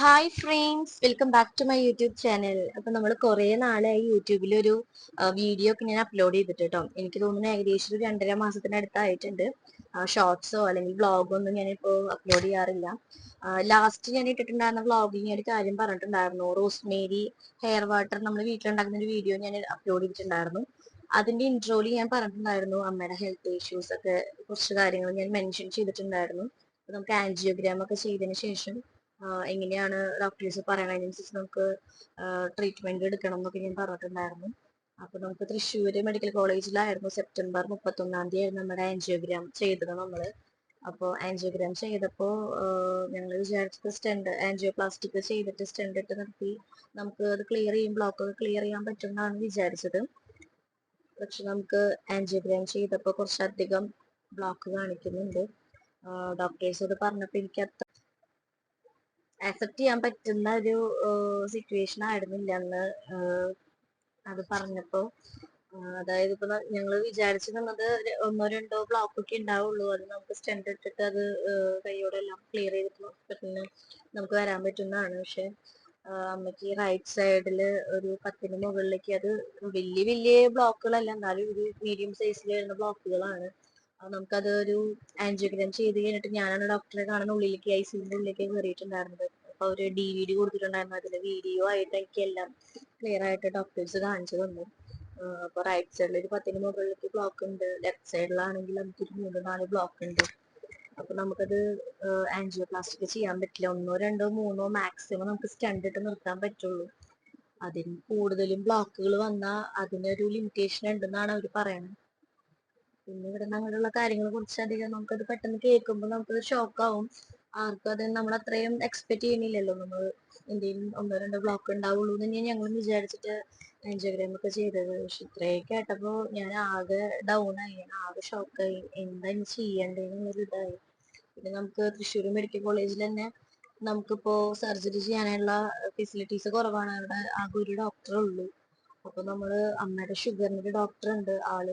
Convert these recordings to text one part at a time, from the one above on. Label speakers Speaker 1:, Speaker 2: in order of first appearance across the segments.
Speaker 1: Hi friends welcome back to my YouTube channel അപ്പൊ നമ്മൾ കുറെ നാളായി യൂട്യൂബിൽ ഒരു വീഡിയോ ഒക്കെ ഞാൻ അപ്ലോഡ് ചെയ്തിട്ട് കേട്ടോ എനിക്ക് തോന്നുന്നു ഏകദേശം ഒരു രണ്ടര മാസത്തിനടുത്തായിട്ടുണ്ട്. ഷോർട്സോ അല്ലെങ്കിൽ ബ്ലോഗോ ഒന്നും ഞാനിപ്പോ അപ്ലോഡ് ചെയ്യാറില്ല. ലാസ്റ്റ് ഞാൻ ഇട്ടിട്ടുണ്ടായിരുന്ന ഞാൻ ഒരു കാര്യം പറഞ്ഞിട്ടുണ്ടായിരുന്നു. റോസ്മേരി ഹെയർ വാട്ടർ നമ്മൾ വീട്ടിലുണ്ടാക്കുന്ന ഒരു വീഡിയോ ഞാൻ അപ്ലോഡ് ചെയ്തിട്ടുണ്ടായിരുന്നു. അതിന്റെ ഇൻട്രോയിൽ ഞാൻ പറഞ്ഞിട്ടുണ്ടായിരുന്നു അമ്മയുടെ ഹെൽത്ത് ഇഷ്യൂസ് ഒക്കെ കുറച്ച് കാര്യങ്ങൾ ഞാൻ മെൻഷൻ ചെയ്തിട്ടുണ്ടായിരുന്നു. നമുക്ക് ആൻജിയോഗ്രാം ഒക്കെ ചെയ്തതിനു ശേഷം എങ്ങനെയാണ് ഡോക്ടേഴ്സ് പറയണതിനനുസരിച്ച് നമുക്ക് ട്രീറ്റ്മെന്റ് എടുക്കണം എന്നൊക്കെ ഞാൻ പറഞ്ഞിട്ടുണ്ടായിരുന്നു. അപ്പൊ നമുക്ക് തൃശ്ശൂര് മെഡിക്കൽ കോളേജിലായിരുന്നു സെപ്റ്റംബർ മുപ്പത്തൊന്നാം തീയതി ആയിരുന്നു നമ്മുടെ ആൻജിയോഗ്രാം ചെയ്തത് നമ്മൾ. അപ്പോൾ ആൻജിയോഗ്രാം ചെയ്തപ്പോ ഞങ്ങൾ വിചാരിച്ചത് സ്റ്റെൻഡ് ആൻജിയോപ്ലാസ്റ്റിക് ചെയ്തിട്ട് സ്റ്റെൻഡ് ഇട്ട് നിർത്തി. നമുക്ക് അത് ക്ലിയർ ചെയ്യും ബ്ലോക്ക് ഒക്കെ ക്ലിയർ ചെയ്യാൻ പറ്റും എന്നാണ് വിചാരിച്ചത്. പക്ഷെ നമുക്ക് ആൻജിയോഗ്രാം ചെയ്തപ്പോൾ കുറച്ചധികം ബ്ലോക്ക് കാണിക്കുന്നുണ്ട്. ഡോക്ടേഴ്സ് അത് പറഞ്ഞപ്പോൾ എനിക്ക് അത്ര ആക്സെപ്റ്റ് ചെയ്യാൻ പറ്റുന്ന ഒരു സിറ്റുവേഷൻ ആയിരുന്നില്ല അന്ന് അത് പറഞ്ഞപ്പോ. അതായത് ഇപ്പൊ ഞങ്ങൾ വിചാരിച്ചു നിന്നത് ഒന്നോ രണ്ടോ ബ്ലോക്ക് ഒക്കെ ഉണ്ടാവുള്ളൂ. അത് നമുക്ക് സ്റ്റെൻഡ് ഇട്ടിട്ട് അത് കൈയോടെ എല്ലാം ക്ലിയർ ചെയ്തിട്ട് ഹോസ്പിറ്റലിന് നമുക്ക് വരാൻ പറ്റുന്നതാണ്. പക്ഷെ അമ്മയ്ക്ക് റൈറ്റ് സൈഡിൽ ഒരു പത്തിന് മുകളിലേക്ക് അത് വലിയ വലിയ ബ്ലോക്കുകളല്ല എന്നാലും ഒരു മീഡിയം സൈസിൽ വരുന്ന ബ്ലോക്കുകളാണ് നമുക്കത് ഒരു ആൻജിയോഗ്രാം ചെയ്ത് കഴിഞ്ഞിട്ട് ഞാനാണ് ഡോക്ടറെ കാണുന്ന ഉള്ളിലേക്ക് ഐ സിന്റെ ഉള്ളിലേക്ക് കയറിയിട്ടുണ്ടായിരുന്നത് അപ്പൊ അവർ ഡി വി ഡി കൊടുത്തിട്ടുണ്ടായിരുന്നു. അതിൽ വീഡിയോ ആയിട്ട് എനിക്ക് എല്ലാം ക്ലിയർ ആയിട്ട് ഡോക്ടേഴ്സ് കാണിച്ചു തന്നു. അപ്പൊ റൈറ്റ് സൈഡിൽ ഒരു പത്തിന് മുകളിലേക്ക് ബ്ലോക്ക് ഉണ്ട്. ലെഫ്റ്റ് സൈഡിലാണെങ്കിൽ നമുക്ക് ഒരു മൂന്ന് നാല് ബ്ലോക്ക് ഉണ്ട്. അപ്പൊ നമുക്കത് ആൻജിയോ പ്ലാസ്റ്റിക് ചെയ്യാൻ പറ്റില്ല. ഒന്നോ രണ്ടോ മൂന്നോ മാക്സിമം നമുക്ക് സ്റ്റണ്ട് ഇട്ട് നിർത്താൻ പറ്റുള്ളൂ. അതിന് കൂടുതലും ബ്ലോക്കുകൾ വന്നാൽ അതിനൊരു ലിമിറ്റേഷൻ ഉണ്ടെന്നാണ് അവർ പറയുന്നത് പിന്നെ ഇവിടെ അങ്ങനെയുള്ള കാര്യങ്ങളെ കുറിച്ച് അധികം നമുക്കത് പെട്ടെന്ന് കേൾക്കുമ്പോൾ നമുക്കത് ഷോക്കാവും ആർക്കും അത് നമ്മൾ അത്രയും എക്സ്പെക്ട് ചെയ്യുന്നില്ലല്ലോ. നമ്മൾ എന്തെങ്കിലും ഒന്നോ രണ്ടോ ബ്ലോക്ക് ഉണ്ടാവുള്ളൂ എന്ന് തന്നെയാണ് ഞങ്ങൾ വിചാരിച്ചിട്ട് ആൻജിയോഗ്രാം ഒക്കെ ചെയ്തത്. പക്ഷെ ഇത്രയൊക്കെ കേട്ടപ്പോൾ ഞാൻ ആകെ ഡൗൺ ആയി. ആകെ ഷോക്കായി എന്താ ഇനി ചെയ്യണ്ടേന്നുള്ളൊരു ഇതായി. പിന്നെ നമുക്ക് തൃശ്ശൂർ മെഡിക്കൽ കോളേജിൽ തന്നെ നമുക്കിപ്പോ സർജറി ചെയ്യാനുള്ള ഫെസിലിറ്റീസ് കുറവാണ്. അവിടെ ആകെ ഒരു ഡോക്ടറേ ഉള്ളൂ. അപ്പൊ നമ്മൾ അമ്മയുടെ ഷുഗറിന്റെ ഡോക്ടർ ഉണ്ട്. ആൾ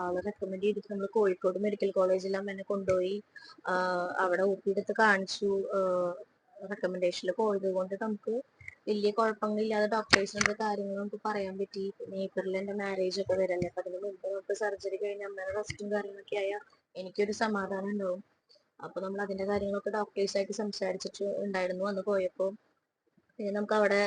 Speaker 1: ആൾ റെക്കമെൻഡ് ചെയ്തിട്ട് നമ്മൾ കോഴിക്കോട് മെഡിക്കൽ കോളേജിൽ അമ്മേനെ കൊണ്ടുപോയി അവിടെ ഒ എടുത്ത് കാണിച്ചു. റെക്കമെൻഡേഷനിൽ പോയത് കൊണ്ട് നമുക്ക് വലിയ കുഴപ്പങ്ങളില്ലാതെ ഡോക്ടേഴ്സിന്റെ കാര്യങ്ങൾ നമുക്ക് പറയാൻ പറ്റി. പിന്നെ ഏപ്രിലിൽ എന്റെ മാരേജ് ഒക്കെ വരല്ലേ. അപ്പൊ അതിന് മുമ്പ് നമുക്ക് സർജറി കഴിഞ്ഞ അമ്മയുടെ റെസ്റ്റും കാര്യങ്ങളൊക്കെ ആയാൽ എനിക്കൊരു സമാധാനം ഉണ്ടാവും. അപ്പൊ നമ്മൾ അതിന്റെ കാര്യങ്ങളൊക്കെ ഡോക്ടേഴ്സായിട്ട് സംസാരിച്ചിട്ട് ഉണ്ടായിരുന്നു അന്ന് പോയപ്പോ. പിന്നെ നമുക്ക് അവിടെ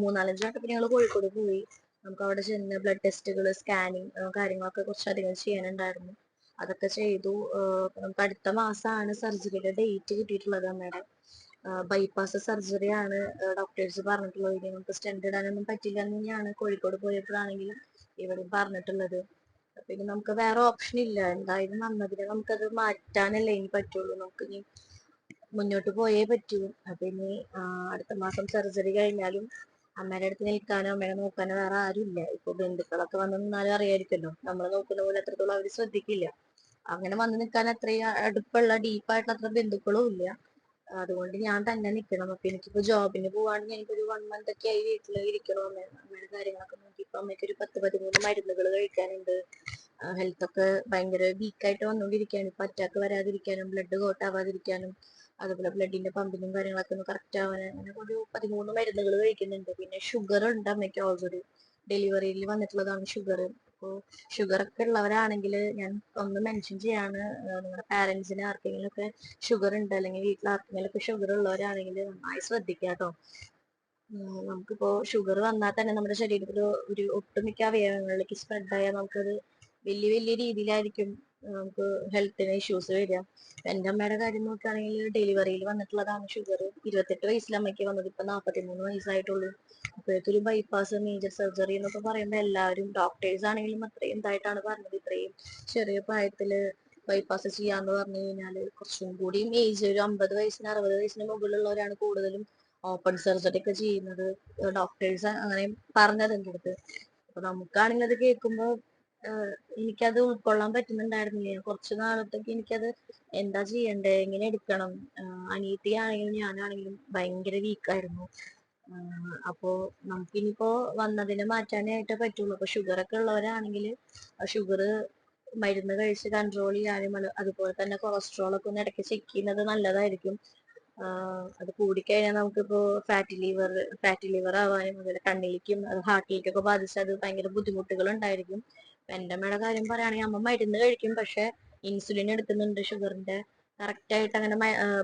Speaker 1: മൂന്നാലഞ്ച് വട്ടം ഞങ്ങൾ കോഴിക്കോട് പോയി. നമുക്ക് അവിടെ ചെന്ന് ബ്ലഡ് ടെസ്റ്റുകൾ സ്കാനിങ് കാര്യങ്ങളൊക്കെ കുറച്ചധികം ചെയ്യാനുണ്ടായിരുന്നു. അതൊക്കെ ചെയ്തു. അടുത്ത മാസമാണ് സർജറിയുടെ ഡേറ്റ് കിട്ടിയിട്ടുള്ളത് അമ്മയുടെ ബൈപ്പാസ് സർജറി ആണ് ഡോക്ടേഴ്സ് പറഞ്ഞിട്ടുള്ളത്. ഇനി നമുക്ക് സ്റ്റെൻഡ് ഇടാനൊന്നും പറ്റില്ല എന്ന് തന്നെയാണ് കോഴിക്കോട് പോയപ്പോഴാണെങ്കിലും ഇവിടെ പറഞ്ഞിട്ടുള്ളത്. പിന്നെ നമുക്ക് വേറെ ഓപ്ഷൻ ഇല്ല. എന്തായാലും വന്നതിനെ നമുക്കത് മാറ്റാനല്ലേ ഇനി പറ്റുള്ളൂ. നമുക്ക് ഇനി മുന്നോട്ട് പോയേ പറ്റൂ. അപ്പൊ ഇനി അടുത്ത മാസം സർജറി കഴിഞ്ഞാലും അമ്മയുടെ അടുത്ത് നിൽക്കാനോ അമ്മയെ നോക്കാനോ വേറെ ആരും ഇല്ല ഇപ്പൊ ബന്ധുക്കളൊക്കെ വന്ന് നിന്നാലും അറിയായിരിക്കല്ലോ. നമ്മൾ നോക്കുന്ന പോലെ അത്രത്തോളം അവർ ശ്രദ്ധിക്കില്ല. അങ്ങനെ വന്ന് നിൽക്കാൻ അത്രയും അടുപ്പുള്ള ഡീപ്പായിട്ടുള്ള അത്ര ബന്ധുക്കളും ഇല്ല. അതുകൊണ്ട് ഞാൻ തന്നെ നിൽക്കണം അപ്പൊ എനിക്കിപ്പോ ജോബിന് പോവാണെങ്കിൽ എനിക്കൊരു വൺ മന്ത് ഒക്കെ ആയി വീട്ടിൽ ഇരിക്കണം അമ്മ. അമ്മയുടെ കാര്യങ്ങളൊക്കെ നോക്കി ഇപ്പൊ അമ്മയ്ക്ക് ഒരു പത്ത് പതിമൂന്ന് മരുന്നുകൾ കഴിക്കാനുണ്ട്. ഹെൽത്തൊക്കെ ഭയങ്കര വീക്കായിട്ട് വന്നുകൊണ്ടിരിക്കുകയാണ് ഇപ്പൊ അറ്റാക്ക് വരാതിരിക്കാനും ബ്ലഡ് കോട്ടാവാതിരിക്കാനും അതുപോലെ ബ്ലഡിന്റെ പമ്പിങ്ങും കാര്യങ്ങളൊക്കെ ഒന്ന് കറക്റ്റ് ആവാൻ അങ്ങനെ ഒരു പതിമൂന്ന് മരുന്നുകൾ കഴിക്കുന്നുണ്ട്. പിന്നെ ഷുഗർ ഉണ്ട് അമ്മയ്ക്ക് ഓൾറെഡി ഡെലിവറിയിൽ വന്നിട്ടുള്ളതാണ് ഷുഗർ അപ്പോൾ ഷുഗർ ഒക്കെ ഉള്ളവരാണെങ്കിൽ ഞാൻ ഒന്ന് മെൻഷൻ ചെയ്യാണ്. നിങ്ങളുടെ പാരന്റ്സിന് ആർക്കെങ്കിലും ഒക്കെ ഷുഗർ ഉണ്ട് അല്ലെങ്കിൽ വീട്ടിൽ ആർക്കെങ്കിലും ഒക്കെ ഷുഗർ ഉള്ളവരാണെങ്കിൽ നന്നായി ശ്രദ്ധിക്കുക കേട്ടോ നമുക്കിപ്പോ ഷുഗർ വന്നാൽ തന്നെ നമ്മുടെ ശരീരത്തിൽ ഒരു ഒട്ടുമിക്ക അവയവങ്ങളിലേക്ക് സ്പ്രെഡ് ആയാൽ നമുക്കത് വലിയ വലിയ രീതിയിലായിരിക്കും നമുക്ക് ഹെൽത്തിന് ഇഷ്യൂസ് വരിക. എന്റെ അമ്മയുടെ കാര്യം നോക്കുകയാണെങ്കിൽ ഡെലിവറിയിൽ വന്നിട്ടുള്ളതാണ് ഷുഗർ ഇരുപത്തെട്ട് വയസ്സിൽ അമ്മയ്ക്ക് വന്നത് ഇപ്പൊ നാൽപ്പത്തിമൂന്ന് വയസ്സായിട്ടുള്ളൂ. അപ്പോഴത്തൊരു ബൈപ്പാസ് മേജർ സർജറി എന്നൊക്കെ പറയുമ്പോൾ എല്ലാവരും ഡോക്ടേഴ്സ് ആണെങ്കിലും അത്രയും ഇതായിട്ടാണ് പറഞ്ഞത്. ഇത്രയും ചെറിയ പ്രായത്തിൽ ബൈപ്പാസ് ചെയ്യാന്ന് പറഞ്ഞു കഴിഞ്ഞാൽ കുറച്ചും കൂടി ഏജ് ഒരു അമ്പത് വയസ്സിന് അറുപത് വയസ്സിന് മുകളിലുള്ളവരാണ് കൂടുതലും ഓപ്പൺ സർജറി ഒക്കെ ചെയ്യുന്നത്. ഡോക്ടേഴ്സ് അങ്ങനെ പറഞ്ഞത് എന്റെ അടുത്ത്. അപ്പൊ നമുക്കാണെങ്കിൽ അത് കേൾക്കുമ്പോൾ എനിക്കത് ഉൾക്കൊള്ളാൻ പറ്റുന്നുണ്ടായിരുന്നില്ല? കുറച്ചു നാളത്തേക്ക് എനിക്കത് എന്താ ചെയ്യണ്ടേ? എങ്ങനെ എടുക്കണം? അനിയത്തിയാണെങ്കിലും ഞാനാണെങ്കിലും ഭയങ്കര വീക്കായിരുന്നു അപ്പോ നമുക്കിനിപ്പോ വന്നതിനെ മാറ്റാനായിട്ടേ പറ്റുള്ളൂ. അപ്പൊ ഷുഗർ ഒക്കെ ഉള്ളവരാണെങ്കിൽ ഷുഗർ മരുന്ന് കഴിച്ച് കൺട്രോൾ ചെയ്യാനും അതുപോലെ തന്നെ കൊളസ്ട്രോൾ ഒക്കെ ഒന്ന് ഇടയ്ക്ക് ചെക്ക് ചെയ്യുന്നത് നല്ലതായിരിക്കും. അത് കൂടിക്കഴിഞ്ഞാൽ നമുക്കിപ്പോ ഫാറ്റി ലിവർ ഫാറ്റി ലിവർ ആവാനും അതുപോലെ കണ്ണിലേക്കും ഹാർട്ടിലേക്കൊക്കെ ബാധിച്ചാൽ അത് ഭയങ്കര ബുദ്ധിമുട്ടുകൾ ഉണ്ടായിരിക്കും എന്റെ അമ്മയുടെ കാര്യം പറയുകയാണെങ്കിൽ അമ്മ മരുന്ന് കഴിക്കും പക്ഷെ ഇൻസുലിൻ എടുക്കുന്നുണ്ട് ഷുഗറിന്റെ കറക്റ്റ് ആയിട്ട് അങ്ങനെ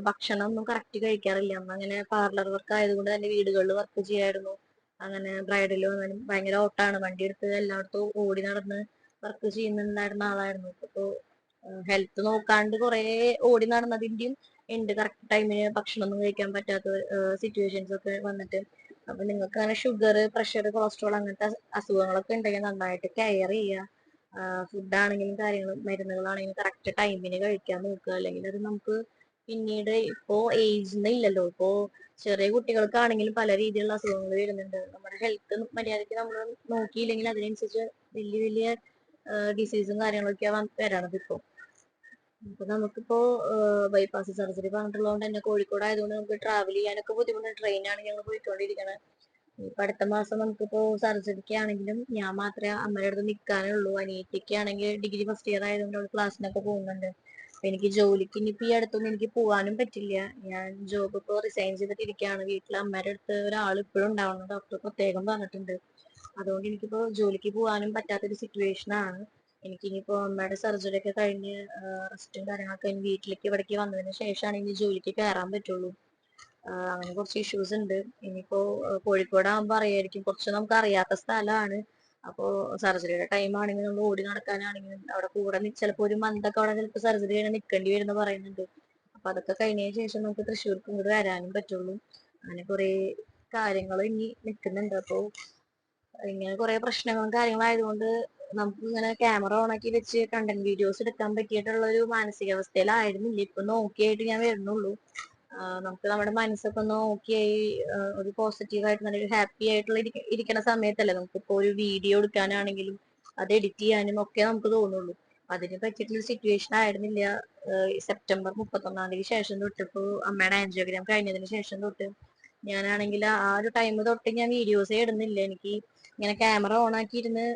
Speaker 1: ഭക്ഷണം ഒന്നും കറക്റ്റ് കഴിക്കാറില്ല. അമ്മ അങ്ങനെ പാർലർ വർക്ക് ആയതുകൊണ്ട് തന്നെ വീടുകളിൽ വർക്ക് ചെയ്യായിരുന്നു. അങ്ങനെ ബ്രൈഡൽ വന്നാലും ഭയങ്കര ഓട്ടാണ്. വണ്ടി എടുത്ത് എല്ലായിടത്തും ഓടി നടന്ന് വർക്ക് ചെയ്യുന്നുണ്ടായിരുന്ന ആളായിരുന്നു. ഇപ്പോ ഹെൽത്ത് നോക്കാണ്ട് കുറെ ഓടി നടന്നതിന്റെയും ഉണ്ട് കറക്റ്റ് ടൈമിന് ഭക്ഷണം ഒന്നും കഴിക്കാൻ പറ്റാത്ത സിറ്റുവേഷൻസ് ഒക്കെ വന്നിട്ട് അപ്പൊ നിങ്ങൾക്ക് അങ്ങനെ ഷുഗർ പ്രഷർ കൊളസ്ട്രോൾ അങ്ങനത്തെ അസുഖങ്ങളൊക്കെ ഉണ്ടെങ്കിൽ നന്നായിട്ട് കെയർ ചെയ്യുക. ഫുഡ് ആണെങ്കിലും കാര്യങ്ങളും മരുന്നുകളാണെങ്കിലും കറക്റ്റ് ടൈമിന് കഴിക്കാൻ നോക്കുക. അല്ലെങ്കിൽ അത് നമുക്ക് പിന്നീട് ഇപ്പോ ഏജ് ഇല്ലല്ലോ. ഇപ്പോ ചെറിയ കുട്ടികൾക്കാണെങ്കിലും പല രീതിയിലുള്ള അസുഖങ്ങൾ വരുന്നുണ്ട്. നമ്മുടെ ഹെൽത്ത് മര്യാദയ്ക്ക് നമ്മൾ നോക്കിയില്ലെങ്കിൽ അതിനനുസരിച്ച് വലിയ വലിയ ഡിസീസും കാര്യങ്ങളൊക്കെ വരണത് ഇപ്പോ നമുക്കിപ്പോ ബൈപ്പാസ് സർജറി പറഞ്ഞിട്ടുള്ളതുകൊണ്ട് തന്നെ കോഴിക്കോട് ആയതുകൊണ്ട് നമുക്ക് ട്രാവൽ ചെയ്യാനൊക്കെ ബുദ്ധിമുട്ട് ട്രെയിനാണ് ഞങ്ങൾ പോയിക്കൊണ്ടിരിക്കുന്നത് ഇപ്പൊ അടുത്ത മാസം നമുക്കിപ്പോ സർജറിക്ക് ആണെങ്കിലും ഞാൻ മാത്രമേ അമ്മയുടെ അടുത്ത് നിൽക്കാനേ ഉള്ളൂ. അനിയത്തിക്ക് ആണെങ്കിൽ ഡിഗ്രി ഫസ്റ്റ് ഇയർ ആയതുകൊണ്ട് അവൾ ക്ലാസ്സിനൊക്കെ പോകുന്നുണ്ട്. എനിക്ക് ജോലിക്ക് ഇനിയിപ്പോ ഈ അടുത്തൊന്നും എനിക്ക് പോകാനും പറ്റില്ല. ഞാൻ ജോബ് ഇപ്പൊ റിസൈൻ ചെയ്തിട്ടിരിക്കുകയാണ് വീട്ടിൽ അമ്മയുടെ അടുത്ത് ഒരാൾ ഇപ്പോഴും ഉണ്ടാവണം. ഡോക്ടർ പ്രത്യേകം പറഞ്ഞിട്ടുണ്ട്. അതുകൊണ്ട് എനിക്കിപ്പോ ജോലിക്ക് പോകാനും പറ്റാത്തൊരു സിറ്റുവേഷൻ ആണ്. എനിക്ക് ഇപ്പോ അമ്മയുടെ സർജറി ഒക്കെ കഴിഞ്ഞ് റെസ്റ്റും കാര്യങ്ങളൊക്കെ വീട്ടിലേക്ക് ഇവിടേക്ക് വന്നതിന് ശേഷമാണ് ഇനി ജോലിക്ക് കയറാൻ പറ്റുള്ളൂ. അങ്ങനെ കുറച്ച് ഇഷ്യൂസ് ഉണ്ട്. ഇനിയിപ്പോ കോഴിക്കോട് ആകുമ്പോ അറിയായിരിക്കും. കുറച്ച് നമുക്ക് അറിയാത്ത സ്ഥലമാണ്. അപ്പോ സർജറിയുടെ ടൈം ആണെങ്കിൽ നമ്മൾ ഓടി നടക്കാനാണെങ്കിലും അവിടെ കൂടെ ചിലപ്പോൾ ഒരു മന്തൊക്കെ അവിടെ ചിലപ്പോൾ സർജറി കഴിഞ്ഞാൽ നിൽക്കേണ്ടി വരുന്ന പറയുന്നുണ്ട്. അപ്പൊ അതൊക്കെ കഴിഞ്ഞതിന് ശേഷം നമുക്ക് തൃശ്ശൂർക്ക് ഇങ്ങോട്ട് വരാനും പറ്റുള്ളൂ. അങ്ങനെ കുറെ കാര്യങ്ങൾ ഇനി നിൽക്കുന്നുണ്ട് അപ്പോ ഇങ്ങനെ കുറെ പ്രശ്നങ്ങളും കാര്യങ്ങളും ആയതുകൊണ്ട് നമുക്ക് ഇങ്ങനെ ക്യാമറ ഓണാക്കി വെച്ച് കണ്ടന്റ് വീഡിയോസ് എടുക്കാൻ പറ്റിയിട്ടുള്ള ഒരു മാനസികാവസ്ഥയിലായിരുന്നില്ല. ഇപ്പൊ നോക്കിയായിട്ട് ഞാൻ വരുന്നുള്ളൂ. നമുക്ക് നമ്മുടെ മനസ്സൊക്കെ ഒന്ന് ഓക്കെ ഒരു പോസിറ്റീവ് ആയിട്ട് നല്ലൊരു ഹാപ്പി ആയിട്ടുള്ള ഇരിക്കുന്ന സമയത്തല്ലേ നമുക്ക് നമുക്കിപ്പോ ഒരു വീഡിയോ എടുക്കാനാണെങ്കിലും അത് എഡിറ്റ് ചെയ്യാനും ഒക്കെ നമുക്ക് തോന്നുള്ളൂ. അതിന് പറ്റിയിട്ടുള്ള സിറ്റുവേഷൻ ആയിരുന്നില്ല. സെപ്റ്റംബർ മുപ്പത്തൊന്നാം തീയതി ശേഷം തൊട്ട് ഇപ്പോ അമ്മയുടെ ആൻജിയോഗ്രാം കഴിഞ്ഞതിന് ശേഷം തൊട്ട് ഞാനാണെങ്കിൽ ആ ഒരു ടൈം തൊട്ട് ഞാൻ വീഡിയോസേ ഇടുന്നില്ല. എനിക്ക് ഇങ്ങനെ ക്യാമറ ഓൺ ആക്കിയിരുന്ന്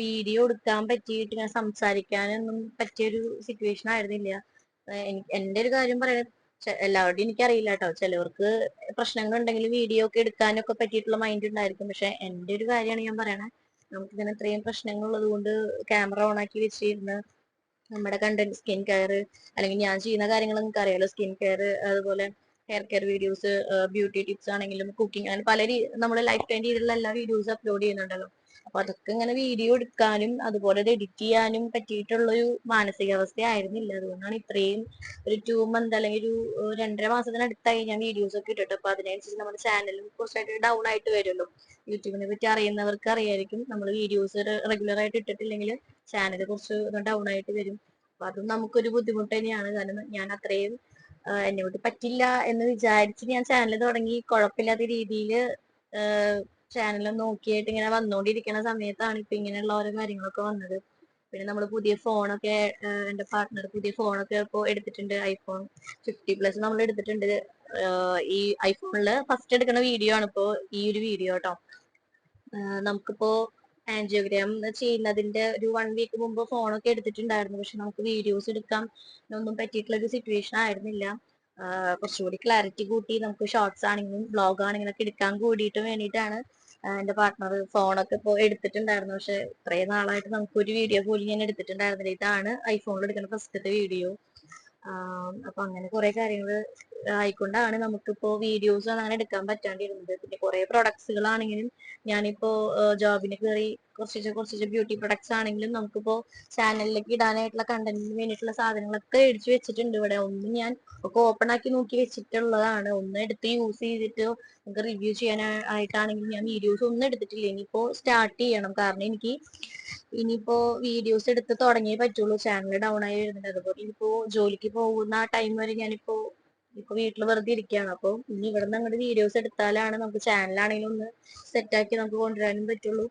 Speaker 1: വീഡിയോ എടുക്കാൻ പറ്റിയിട്ട് ഞാൻ സംസാരിക്കാനൊന്നും പറ്റിയൊരു സിറ്റുവേഷൻ ആയിരുന്നില്ല. എനിക്ക് എന്റെ ഒരു കാര്യം പറയാൻ എല്ലാവരുടെയും എനിക്കറിയില്ല കേട്ടോ. ചിലവർക്ക് പ്രശ്നങ്ങൾ ഉണ്ടെങ്കിൽ വീഡിയോ ഒക്കെ എടുക്കാനൊക്കെ പറ്റിയിട്ടുള്ള മൈൻഡ് ഉണ്ടായിരിക്കും. പക്ഷെ എന്റെ ഒരു കാര്യമാണ് ഞാൻ പറയണേ. നമുക്ക് ഇങ്ങനെ ഇത്രയും പ്രശ്നങ്ങൾ ഉള്ളത് കൊണ്ട് ക്യാമറ ഓൺ ആക്കി വെച്ചിരുന്ന് നമ്മുടെ കണ്ടന്റ് സ്കിൻ കെയർ അല്ലെങ്കിൽ ഞാൻ ചെയ്യുന്ന കാര്യങ്ങൾ നിങ്ങൾക്ക് അറിയാലോ. സ്കിൻ കെയർ അതുപോലെ hair care videos beauty tips ആണെങ്കിലും കുക്കിംഗ് അങ്ങനെ പല നമ്മുടെ ലൈഫ് ടൈം രീതിയിലുള്ള എല്ലാ വീഡിയോസ് അപ്ലോഡ് ചെയ്യുന്നുണ്ടല്ലോ. അപ്പൊ അതൊക്കെ ഇങ്ങനെ വീഡിയോ എടുക്കാനും അതുപോലെ അത് എഡിറ്റ് ചെയ്യാനും പറ്റിയിട്ടുള്ള ഒരു മാനസികാവസ്ഥ ആയിരുന്നില്ല അതുകൊണ്ടാണ് ഇത്രയും ഒരു ടു മന്ത് അല്ലെങ്കിൽ ഒരു രണ്ടര മാസത്തിനടുത്തായി ഞാൻ വീഡിയോസ് ഒക്കെ ഇട്ടിട്ട്. അപ്പൊ അതിനനുസരിച്ച് നമ്മുടെ ചാനലും കുറച്ചായിട്ട് ഡൗൺ ആയിട്ട് വരുമല്ലോ. യൂട്യൂബിനെ പറ്റി അറിയുന്നവർക്ക് അറിയായിരിക്കും നമ്മൾ വീഡിയോസ് റെഗുലർ ആയിട്ട് ഇട്ടിട്ടില്ലെങ്കിൽ ചാനൽ കുറച്ച് ഡൗൺ ആയിട്ട് വരും. അപ്പൊ അതും നമുക്കൊരു ബുദ്ധിമുട്ട് തന്നെയാണ്. കാരണം ഞാൻ അത്രയും എന്നോട് പറ്റില്ല എന്ന് വിചാരിച്ച് ഞാൻ ചാനൽ തുടങ്ങി. കുഴപ്പമില്ലാത്ത രീതിയിൽ ചാനൽ നോക്കിയിട്ട് ഇങ്ങനെ വന്നുകൊണ്ടിരിക്കുന്ന സമയത്താണ് ഇപ്പൊ ഇങ്ങനെയുള്ള ഓരോ കാര്യങ്ങളൊക്കെ വന്നത്. പിന്നെ നമ്മൾ പുതിയ ഫോണൊക്കെ എന്റെ പാർട്ട്ണർ പുതിയ ഫോണൊക്കെ ഇപ്പോ എടുത്തിട്ടുണ്ട് ഐഫോൺ ഫിഫ്റ്റി പ്ലസ് നമ്മൾ എടുത്തിട്ടുണ്ട്. ഈ ഐഫോണിൽ ഫസ്റ്റ് എടുക്കുന്ന വീഡിയോ ആണ് ഇപ്പോ ഈ ഒരു വീഡിയോ കേട്ടോ നമുക്കിപ്പോ ആൻജിയോഗ്രാം ചെയ്യുന്നതിന്റെ ഒരു വൺ വീക്ക് മുമ്പ് ഫോണൊക്കെ എടുത്തിട്ടുണ്ടായിരുന്നു. പക്ഷെ നമുക്ക് വീഡിയോസ് എടുക്കാൻ ഒന്നും പറ്റിയിട്ടുള്ള ഒരു സിറ്റുവേഷൻ ആയിരുന്നില്ല. കുറച്ചുകൂടി ക്ലാരിറ്റി കൂട്ടി നമുക്ക് ഷോർട്സ് ആണെങ്കിലും ബ്ലോഗ് ആണെങ്കിലും ഒക്കെ എടുക്കാൻ കൂടിയിട്ട് വേണ്ടിയിട്ടാണ് എന്റെ പാർട്ട്ണർ ഫോണൊക്കെ ഇപ്പോൾ എടുത്തിട്ടുണ്ടായിരുന്നു. പക്ഷെ ഇത്രയും നാളായിട്ട് നമുക്ക് ഒരു വീഡിയോ പോലും ഞാൻ എടുത്തിട്ടുണ്ടായിരുന്നില്ല. ഇതാണ് ഐഫോണിൽ എടുക്കുന്ന ഫസ്റ്റത്തെ വീഡിയോ അപ്പൊ അങ്ങനെ കുറെ കാര്യങ്ങൾ ആയിക്കൊണ്ടാണ് നമുക്കിപ്പോ വീഡിയോസ് അങ്ങനെ എടുക്കാൻ പറ്റാണ്ടിരുന്നത്. പിന്നെ കുറെ പ്രൊഡക്ട്സുകളാണെങ്കിലും ഞാനിപ്പോ ജോബിന് കയറി കുറച്ച് കുറച്ച് ബ്യൂട്ടി പ്രൊഡക്ട്സ് ആണെങ്കിലും നമുക്കിപ്പോ ചാനലിലേക്ക് ഇടാനായിട്ടുള്ള കണ്ടന്റിന് വേണ്ടിയിട്ടുള്ള സാധനങ്ങളൊക്കെ മേടിച്ചു വെച്ചിട്ടുണ്ട് ഇവിടെ. ഒന്നും ഞാൻ ഒക്കെ ഓപ്പൺ ആക്കി നോക്കി വെച്ചിട്ടുള്ളതാണ്. ഒന്ന് എടുത്ത് യൂസ് ചെയ്തിട്ട് നമുക്ക് റിവ്യൂ ചെയ്യാനായിട്ടാണെങ്കിലും ഞാൻ വീഡിയോസ് ഒന്നും എടുത്തിട്ടില്ല. ഇനിയിപ്പോ സ്റ്റാർട്ട് ചെയ്യണം. കാരണം എനിക്ക് ഇനിയിപ്പോ വീഡിയോസ് എടുത്ത് തുടങ്ങിയേ പറ്റുള്ളൂ. ചാനൽ ഡൗൺ ആയി വരുന്നുണ്ട്. അതുപോലെ ഇനിയിപ്പോ ജോലിക്ക് പോകുന്ന ആ ടൈം വരെ ഞാനിപ്പോ ഇപ്പൊ വീട്ടിൽ വെറുതെ ഇരിക്കുകയാണ്. അപ്പൊ ഇനി ഇവിടെ നിന്ന് അങ്ങോട്ട് വീഡിയോസ് എടുത്താലാണ് നമുക്ക് ചാനലാണെങ്കിലും ഒന്ന് സെറ്റ് ആക്കി നമുക്ക് കൊണ്ടുവരാനും പറ്റുള്ളൂ.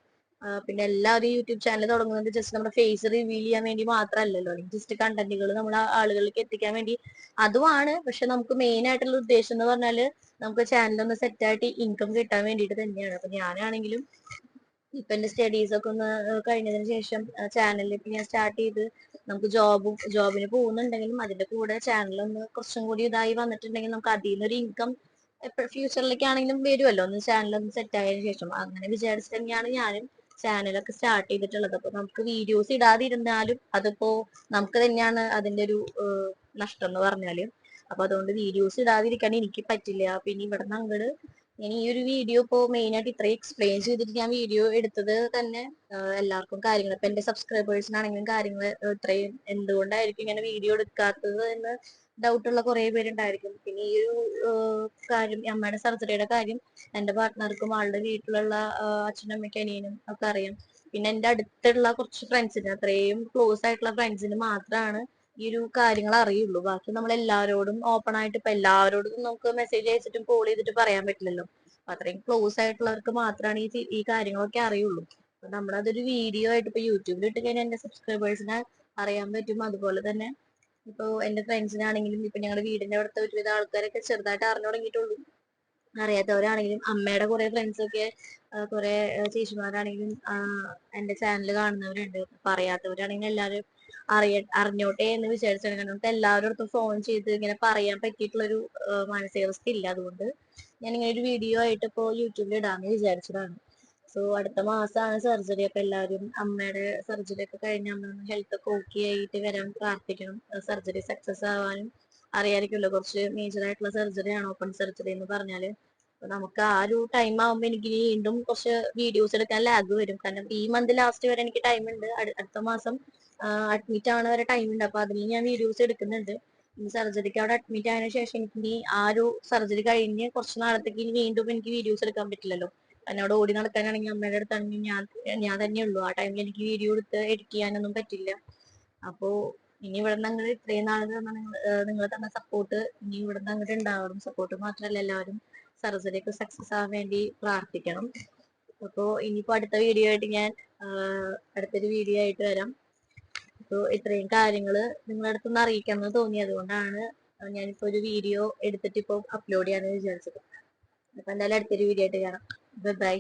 Speaker 1: പിന്നെ എല്ലാവരും യൂട്യൂബ് ചാനൽ തുടങ്ങുന്നത് ജസ്റ്റ് നമ്മുടെ ഫേസ് റിവീൽ ചെയ്യാൻ വേണ്ടി മാത്രമല്ലല്ലോ. അല്ലെങ്കിൽ ജസ്റ്റ് കണ്ടന്റുകൾ നമ്മൾ ആളുകളിലേക്ക് എത്തിക്കാൻ വേണ്ടി അതുമാണ് പക്ഷെ നമുക്ക് മെയിൻ ആയിട്ടുള്ള ഉദ്ദേശം എന്ന് പറഞ്ഞാൽ നമുക്ക് ചാനൽ ഒന്ന് സെറ്റ് ആയിട്ട് ഇൻകം കിട്ടാൻ വേണ്ടിയിട്ട് തന്നെയാണ്. അപ്പൊ ഞാനാണെങ്കിലും ഇപ്പൊ എന്റെ സ്റ്റഡീസ് ഒക്കെ ഒന്ന് കഴിഞ്ഞതിന് ശേഷം ചാനലിൽ ഇപ്പൊ ഞാൻ സ്റ്റാർട്ട് ചെയ്ത് നമുക്ക് ജോബ് ജോബിന് പോകുന്നുണ്ടെങ്കിലും അതിന്റെ കൂടെ ചാനൽ ഒന്ന് കുറച്ചും കൂടി ഇതായി വന്നിട്ടുണ്ടെങ്കിൽ നമുക്ക് അതിൽ നിന്നൊരു ഇൻകം എപ്പോഴും ഫ്യൂച്ചറിലേക്കാണെങ്കിലും വരുമല്ലോ ഒന്ന് ചാനൽ ഒന്ന് സെറ്റ് ആയതിനു ശേഷം. അങ്ങനെ വിചാരിച്ചു തന്നെയാണ് ഞാനും ചാനലൊക്കെ സ്റ്റാർട്ട് ചെയ്തിട്ടുള്ളത്. അപ്പൊ നമുക്ക് വീഡിയോസ് ഇടാതിരുന്നാലും അതിപ്പോ നമുക്ക് തന്നെയാണ് അതിന്റെ ഒരു നഷ്ടം എന്ന് പറഞ്ഞാൽ. അപ്പൊ അതുകൊണ്ട് വീഡിയോസ് ഇടാതിരിക്കാൻ എനിക്ക് പറ്റില്ല. പിന്നെ ഇവിടെ നിന്ന് അങ്ങോട്ട് ഞാൻ ഈ ഒരു വീഡിയോ ഇപ്പോ മെയിൻ ആയിട്ട് ഇത്രയും എക്സ്പ്ലെയിൻ ചെയ്തിട്ട് ഞാൻ വീഡിയോ എടുത്തത് തന്നെ എല്ലാവർക്കും കാര്യങ്ങൾ. ഇപ്പൊ എന്റെ സബ്സ്ക്രൈബേഴ്സിനാണെങ്കിലും കാര്യങ്ങൾ ഇത്രയും എന്തുകൊണ്ടായിരിക്കും ഇങ്ങനെ വീഡിയോ എടുക്കാത്തത് എന്ന് ഡൗട്ട് ഉള്ള കുറെ പേരുണ്ടായിരിക്കും. പിന്നെ ഈ ഒരു കാര്യം അമ്മയുടെ സർജറിയുടെ കാര്യം എന്റെ പാർട്ട്ണർക്കും ആളുടെ വീട്ടിലുള്ള അച്ഛനും അമ്മയ്ക്കും അനിയനും ഒക്കെ അറിയാം. പിന്നെ എന്റെ അടുത്തുള്ള കുറച്ച് ഫ്രണ്ട്സിന് അത്രയും ക്ലോസ് ആയിട്ടുള്ള ഫ്രണ്ട്സിന് മാത്രമാണ് ഈ ഒരു കാര്യങ്ങൾ അറിയുള്ളൂ. ബാക്കി നമ്മൾ എല്ലാവരോടും ഓപ്പൺ ആയിട്ട് ഇപ്പൊ എല്ലാവരോടും നമുക്ക് മെസ്സേജ് അയച്ചിട്ടും കോൾ ചെയ്തിട്ട് പറയാൻ പറ്റില്ലല്ലോ. അത്രയും ക്ലോസ് ആയിട്ടുള്ളവർക്ക് മാത്രമാണ് ഈ ഈ കാര്യങ്ങളൊക്കെ അറിയുള്ളൂ. അപ്പൊ നമ്മളതൊരു വീഡിയോ ആയിട്ട് ഇപ്പൊ യൂട്യൂബിൽ ഇട്ട് കഴിഞ്ഞാൽ എന്റെ സബ്സ്ക്രൈബേഴ്സിനെ അറിയാൻ പറ്റും. അതുപോലെ തന്നെ ഇപ്പൊ എന്റെ ഫ്രണ്ട്സിനാണെങ്കിലും ഇപ്പൊ ഞങ്ങളുടെ വീടിന്റെ അവിടുത്തെ ഒരുവിധ ആൾക്കാരൊക്കെ ചെറുതായിട്ട് അറിഞ്ഞു തുടങ്ങിയിട്ടുള്ളൂ. അറിയാത്തവരാണെങ്കിലും അമ്മയുടെ കുറെ ഫ്രണ്ട്സ് ഒക്കെ കുറെ ചേച്ചിമാരാണെങ്കിലും ആ, എന്റെ ചാനൽ കാണുന്നവരുണ്ട്. അപ്പൊ അറിയാത്തവരാണെങ്കിലും എല്ലാവരും അറിയ അറിഞ്ഞോട്ടെ എന്ന് വിചാരിച്ചാണ്. കാരണം നമുക്ക് എല്ലാവരുടെ ഫോൺ ചെയ്ത് ഇങ്ങനെ പറയാൻ പറ്റിയിട്ടുള്ള ഒരു മാനസികാവസ്ഥ ഇല്ല അതുകൊണ്ട് ഞാൻ ഇങ്ങനെ ഒരു വീഡിയോ ആയിട്ട് ഇപ്പോ യൂട്യൂബിൽ ഇടാന്ന് വിചാരിച്ചതാണ്. സോ അടുത്ത മാസമാണ് സർജറി അപ്പൊ എല്ലാവരും അമ്മയുടെ സർജറി ഒക്കെ കഴിഞ്ഞ് അമ്മ ഹെൽത്ത് ഒക്കെ ഓക്കെ ആയിട്ട് വരാൻ പ്രാർത്ഥിക്കണം. സർജറി സക്സസ് ആവാനും അറിയാതിരിക്കുമല്ലോ കുറച്ച് മേജർ ആയിട്ടുള്ള സർജറി ആണ് ഓപ്പൺ സർജറി എന്ന് പറഞ്ഞാൽ. അപ്പൊ നമുക്ക് ആ ഒരു ടൈം ആവുമ്പോ എനിക്ക് വീണ്ടും കുറച്ച് വീഡിയോസ് എടുക്കാൻ ലാഗ് വരും. കാരണം ഈ മന്ത് ലാസ്റ്റ് വരെ എനിക്ക് ടൈം ഉണ്ട്. അടുത്ത മാസം അഡ്മിറ്റ് ആവണ വരെ ടൈം ഉണ്ട്. അപ്പൊ അതിൽ ഞാൻ വീഡിയോസ് എടുക്കുന്നുണ്ട്. സർജറിക്ക് അവിടെ അഡ്മിറ്റ് ആയതിനു ശേഷം എനിക്ക് ഇനി ആ ഒരു സർജറി കഴിഞ്ഞ് കുറച്ച് നാളത്തേക്ക് ഇനി വീണ്ടും എനിക്ക് വീഡിയോസ് എടുക്കാൻ പറ്റില്ലല്ലോ. കാരണം അവിടെ ഓടി നടക്കാനാണെങ്കിൽ അമ്മയുടെ അടുത്താണെങ്കിൽ ഞാൻ ഞാൻ തന്നെ ഉള്ളൂ. ആ ടൈമിൽ എനിക്ക് വീഡിയോ എടുത്ത് എഡിറ്റ് ചെയ്യാനൊന്നും പറ്റില്ല. അപ്പോ ഇനി ഇവിടെ നിന്ന് അങ്ങോട്ട് ഇത്രയും നാൾ നിങ്ങൾ തന്ന സപ്പോർട്ട് ഇനി ഇവിടെ നിന്ന് അങ്ങോട്ട് ഉണ്ടാവണം. സപ്പോർട്ട് മാത്രമല്ല എല്ലാവരും. സർജറി ഒക്കെ സക്സസ് ആവാൻ വേണ്ടി പ്രാർത്ഥിക്കണം. അപ്പോ ഇനിയിപ്പോ അടുത്ത വീഡിയോ ആയിട്ട് ഞാൻ അടുത്തൊരു വീഡിയോ ആയിട്ട് വരാം. അപ്പോ ഇത്രയും കാര്യങ്ങൾ നിങ്ങളുടെ അടുത്തൊന്ന് അറിയിക്കണം എന്ന് തോന്നി. അതുകൊണ്ടാണ് ഞാനിപ്പോ ഒരു വീഡിയോ എടുത്തിട്ട് ഇപ്പൊ അപ്ലോഡ് ചെയ്യാന്ന് വിചാരിച്ചത്. അപ്പൊ എന്തായാലും അടുത്തൊരു വീഡിയോ ആയിട്ട് കാണാം. ബൈ